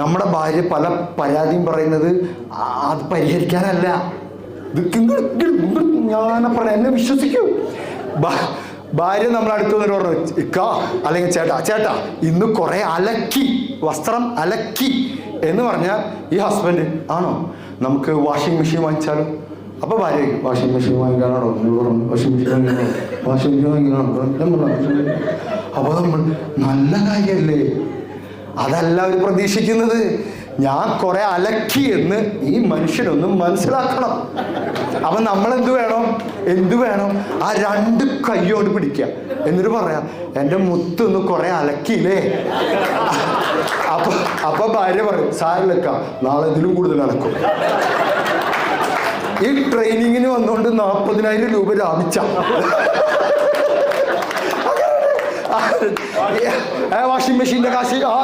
നമ്മുടെ ഭാര്യ പല പരാതിയും പറയുന്നത് അത് പരിഹരിക്കാനല്ല. ഞാനപ്പറ എന്നെ വിശ്വസിക്കൂ. ഭാര്യ നമ്മളെ അടുത്ത് പറഞ്ഞു ഇക്കാ അല്ലെങ്കിൽ ചേട്ടാ ചേട്ടാ ഇന്ന് കുറെ അലക്കി വസ്ത്രം അലക്കി എന്ന് പറഞ്ഞാൽ ഈ ഹസ്ബൻഡ് ആണോ? നമുക്ക് വാഷിംഗ് മെഷീൻ വാങ്ങിച്ചാലോ? അപ്പൊ ഭാര്യ വാഷിംഗ് മെഷീൻ വാങ്ങിക്കാനാണോ? വാഷിംഗ് മെഷീൻ വാഷിംഗ് മെഷീൻ വാങ്ങിക്കാനാണോ? അപ്പൊ നമ്മൾ നല്ല കാര്യല്ലേ? അതല്ല അവർ പ്രതീക്ഷിക്കുന്നത്. ഞാൻ കുറെ അലക്കി എന്ന് ഈ മനുഷ്യനൊന്നും മനസ്സിലാക്കണം. അപ്പൊ നമ്മൾ എന്ത് വേണം? എന്ത് വേണം? ആ രണ്ട് കയ്യോട് പിടിക്കുക. എന്നിട്ട് പറയാം എന്റെ മുത്തൊന്ന് കുറെ അലക്കിയില്ലേ? അപ്പൊ അപ്പൊ ഭാര്യ പറയും സാരിലക്ക നാളെ ഇതിലും കൂടുതൽ അലക്കും. ഈ ട്രെയിനിങ്ങിന് വന്നുകൊണ്ട് നാൽപ്പതിനായിരം രൂപ ലാഭിച്ച. വാഷിംഗ് മെഷീന്റെ കാശ് ആ